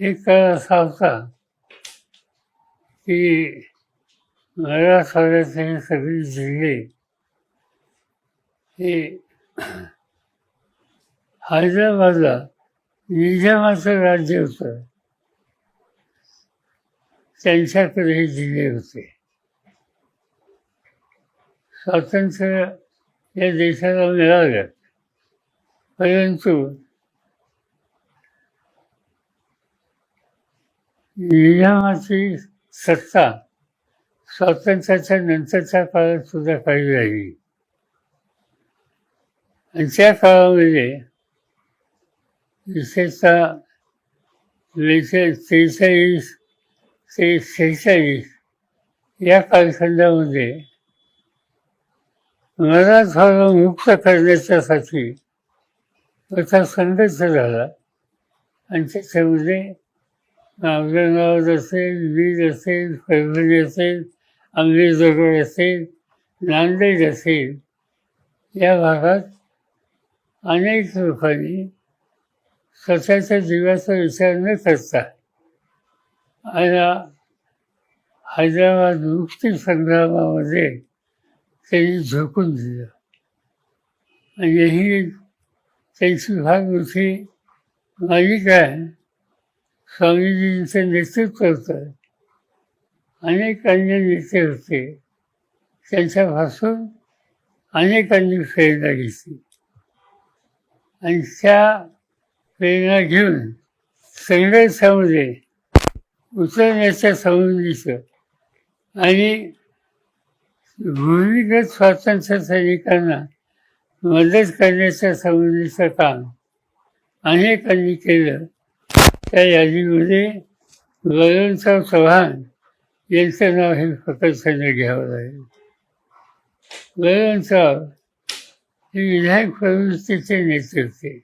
एक काळ असा होता की मराठवाड्याचे हे सगळे जिल्हे हे हैदराबादला निजामाचं राज्य होतं. त्यांच्याकडे हे दिले होते. स्वातंत्र्य या देशाला मिळालं. परंतु निजामाची सत्ता स्वातंत्र्याच्या नंतरच्या काळात सुद्धा काही राहिली आणि त्या काळामध्ये विशेषतः त्रेचाळीस श्री शेहेचाळीस या कालखंडामध्ये मराठवाडा मुक्त करण्याच्यासाठी त्याचा संघर्ष झाला. आणि त्याच्यामध्ये औरंगाबाद असेल बीड असेल परभणी असेल अंबेजोगाई असेल नांदेड असेल या भागात अनेक लोकांनी स्वतःच्या जीवाचा विचार न करता आणि हैदराबाद मुक्ती संग्रामामध्ये त्यांनी झोकून दिलं. आणि ही त्यांची फार मोठी मालिका आहे. स्वामीजींचं नेतृत्व होतं. अनेक अन्य नेते होते. त्यांच्यापासून अनेकांनी प्रेरणा घेतली. आणि त्या प्रेरणा घेऊन संघर्षामध्ये उतरण्याच्या संबंधीचं आणि भूमिगत स्वातंत्र्य सैनिकांना मदत करण्याच्या संबंधीचं काम अनेकांनी केलं. त्या यादीमध्ये वरणराव चव्हाण यांचं नाव हे प्रकर्षाने घ्यावं लागेल. वरणराव हे विधायक प्रवृत्तीचे नेते होते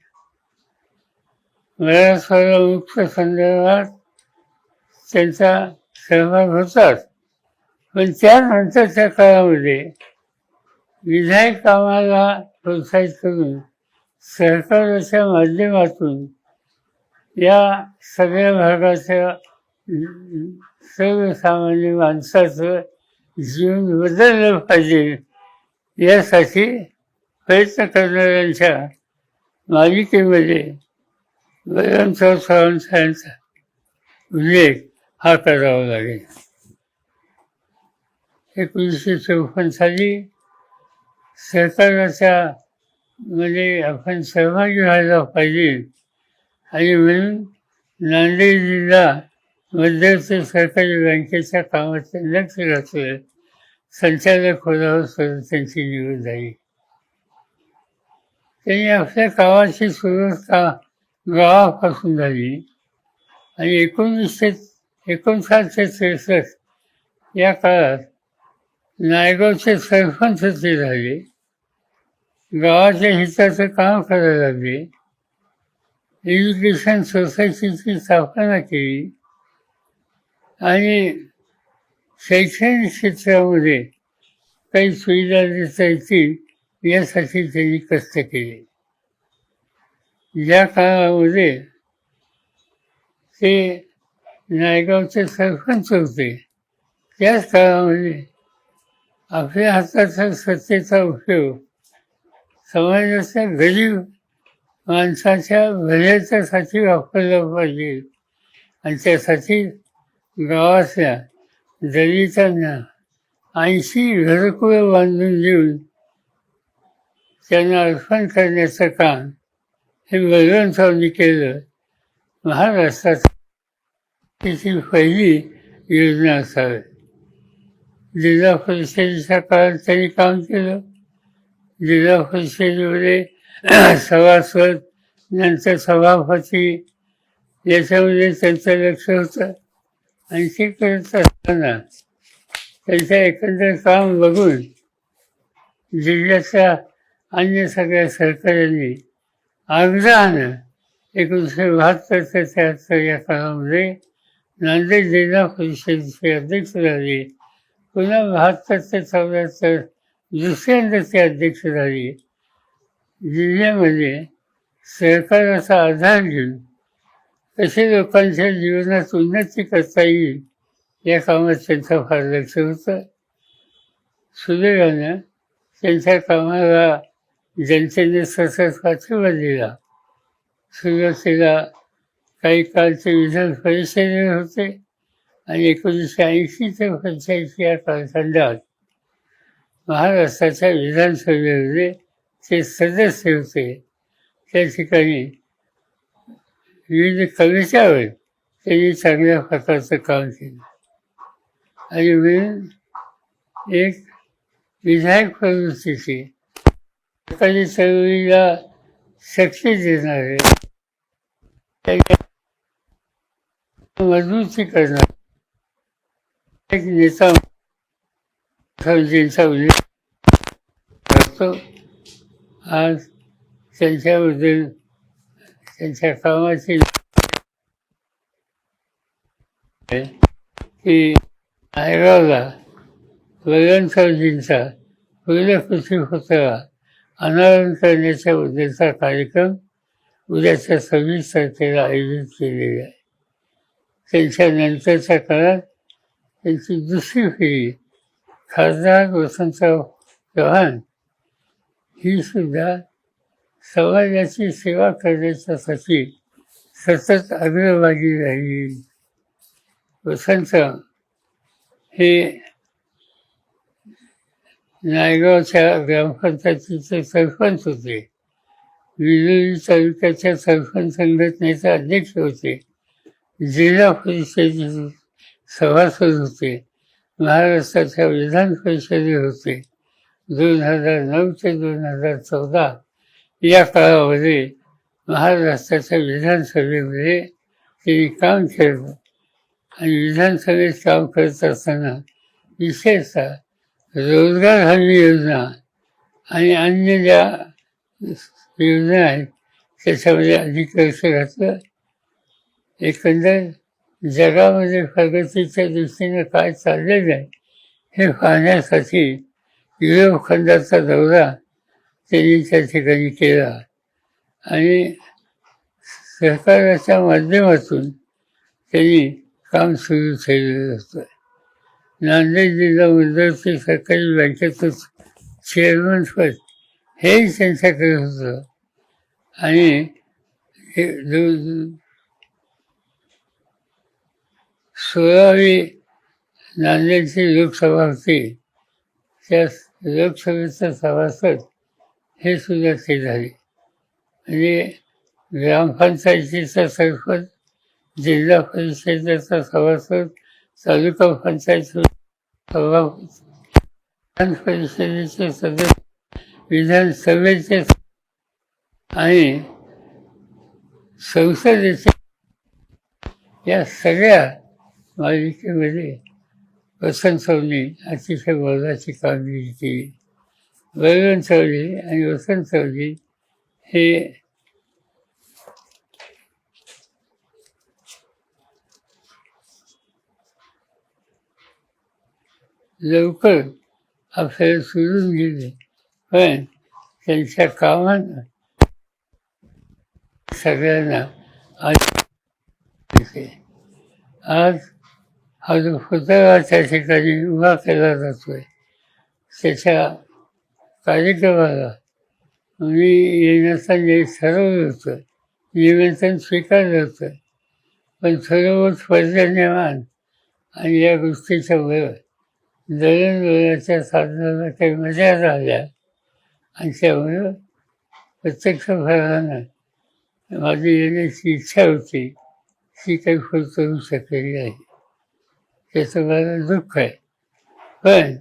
मराठवाडा मुक्त संदर्भात त्यांचा सहभाग होताच. पण त्यानंतरच्या काळामध्ये विधायक कामाला प्रोत्साहित करून सरकाराच्या माध्यमातून या सगळ्या भागाच्या सर्वसामान्य माणसाचं जीवन बदललं पाहिजे यासाठी प्रयत्न करणाऱ्यांच्या मालिकेमध्ये बळवंतराव चव्हाण साहेबांचा उल्लेख हा करावा लागेल. एकोणीसशे चौपन्न साली सरकाराच्या मध्ये म्हणजे आपण सहभागी व्हायला पाहिजे आणि म्हणून नांदेड जिल्हा मध्यवर्ती सरकारी बँकेच्या कामाचे लक्ष घातलं. संचालक होण्यावर त्यांची निवड झाली. त्यांनी आपल्या कामाची सुरुवात का गावापासून झाली आणि एकोणीसशे एकोणसाठशे त्रेसष्ट या काळात नायगावचे सरपंच ते झाले. गावाच्या हिताचं काम करायला लागले. एज्युकेशन सोसायटीची स्थापना केली. आणि शैक्षणिक क्षेत्रामध्ये काही सुविधा देता येतील यासाठी त्यांनी कष्ट केले. या काळामध्ये ते नायगावचे सरपंच होते. त्याच काळामध्ये आपल्या हाताचा सत्तेचा उपयोग समाजाच्या गरीब माणसाच्या भल्याच्यासाठी वापरला पाहिजे. आणि त्यासाठी गावातल्या दलितांना ऐंशी घरकुळं बांधून देऊन त्यांना अर्पण करण्याचं काम हे बळवंतरावनी केलं महाराष्ट्रात त्याची पहिली योजना असावी. जिल्हा परिषदेच्या काळात त्यांनी काम केलं. जिल्हा परिषदेमध्ये सभासद नंतर सभापती याच्यामध्ये त्यांचं लक्ष होतं. आणि ते करत असताना त्यांच्या एकंदर काम बघून जिल्ह्याच्या अन्य सगळ्या सरकारांनी आग्रहानं एकोणीसशे बहात्तरच्या त्या त्र्याहत्तर या काळामध्ये नांदेड जिल्हा परिषदेचे अध्यक्ष झाले. पुन्हा बहात्तर ते चौऱ्याहत्तर दुसऱ्यांदा ते अध्यक्ष झाले. जिल्ह्यामध्ये सरकाराचा आधार घेऊन कसे लोकांच्या जीवनात उन्नती करता येईल या कामात त्यांचं फार लक्ष होतं. सुदैवानं त्यांच्या कामाला जनतेने सतत पाठिंबा दिला. सुरुवातीला काही काळ ते विधान परिषदेत होते आणि एकोणीसशे ऐंशी ते पंच्याऐंशी या कालखंडात महाराष्ट्राच्या विधानसभेमध्ये ते सदस्य होते त्या ठिकाणी विविध कवितावर त्यांनी चांगल्या प्रकारचं काम केलं. आणि म्हणून एक विधायक प्रवृत्तीची सरकारी चळवळीला शक्ती देणारे मजबूती करणार. एक नेता फौजींचा उल्लेख करतो आज त्यांच्याबद्दल त्यांच्या कामाची की आयगावला वैरण फौजींचा पहिल्या कृषी पुतळा अनावरण करण्याच्या बद्दलचा कार्यक्रम उद्याच्या सव्वीस तारखेला आयोजित केलेला आहे. त्यांच्या नंतरच्या काळात त्यांची दुसरी पिढी खासदार वसंतराव चव्हाण ही सुद्धा समाजाची सेवा करण्याच्यासाठी सतत अग्रभागी राहिली. वसंतराव हे नायगावच्या ग्रामपंचायतीचे सरपंच होते. विजयी तालुक्याच्या सरपंच संघटनेचे अध्यक्ष होते. जिल्हा परिषदेचे सभासद होते. महाराष्ट्राच्या विधान परिषदेत होते. दोन हजार नऊ ते दोन हजार चौदा या काळामध्ये महाराष्ट्राच्या विधानसभेमध्ये त्यांनी काम केलं. आणि विधानसभेत काम करत असताना विशेषतः रोजगार हमी योजना आणि अन्य ज्या योजना आहेत त्याच्यामध्ये अधिक लक्ष घातलं. एकंदर जगामध्ये प्रगतीच्या दृष्टीने काय चाललेलं आहे हे पाहण्यासाठी युरोप खंडाचा दौरा त्यांनी त्या ठिकाणी केला. आणि सरकाराच्या माध्यमातून त्यांनी काम सुरू ठेवलेलं होतं. नांदेड जिल्हा मध्यवर्ती सरकारी बँकेतच चेअरमनपद हेही त्यांच्याकडे होतं. आणि हे दो- सोळावी नांदेडची लोकसभा होती. त्या लोकसभेचा सभासद हे सुद्धा ते झाले. म्हणजे ग्रामपंचायतीचा सरपंच जिल्हा परिषदेचा सभासद तालुका पंचायत सभापती विधान परिषदेचे सदस्य विधानसभेचे आणि संसदेचे या सगळ्या मालिकेमध्ये वसंत चौनी अतिशय मोलाची कामगिरी. केली वैरण चौधरी आणि वसंत चौधरी हे लवकर आपल्याला सोडून गेले पण त्यांच्या कामानं सगळ्यांना आज आज हा जो पुतळा त्या ठिकाणी उभा केला जातोय? त्याच्या कार्यक्रमाला मी येण्याचा जे ठरवलं होतं. निमंत्रण स्वीकारलं होतं. पण सर्वच पर्जन्यमान आणि या गोष्टीच्या बरोबर दळणवळणाच्या साधनाला काही मजा आल्या आणि त्यामुळं प्रत्यक्ष भरानं माझी येण्याची इच्छा होती. ती काही पूर्ण होऊ शकलेली आहे त्याचं मला दुःख आहे. पण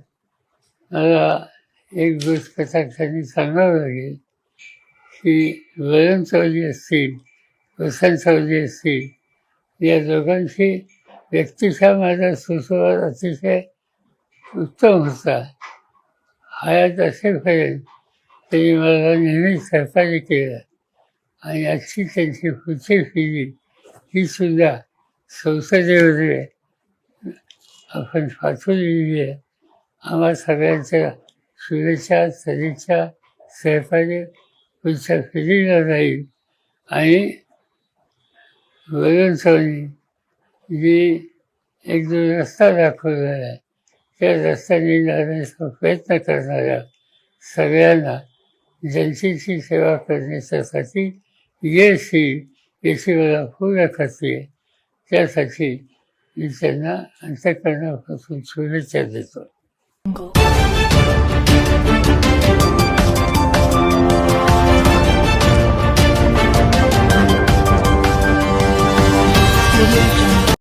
मला एक गोष्ट त्यांनी सांगावं लागेल की वरण सावली असतील वसंत सावली असतील या दोघांशी व्यक्तिशः माझा सुसंवाद अतिशय उत्तम होता. हयात असेपर्यंत त्यांनी मला नेहमी सहकार्य केलं आणि आजची त्यांची पुढची पिढी ही सुद्धा संसदेमध्ये आपण पाठवलेली आहे आम्हा सगळ्यांच्या शुभेच्छा सदिच्छा सहकार्य पुढच्या पिढीला राहील आणि वरून चौनी जी एक जो रस्ता दाखवलेला आहे त्या रस्त्याने जाण्याचा प्रयत्न करणाऱ्या सगळ्यांना जनतेची सेवा करण्याच्यासाठी यश येईल याची मला पूर्ण खात्री आहे. त्यासाठी मी त्यांना अंतकरणापासून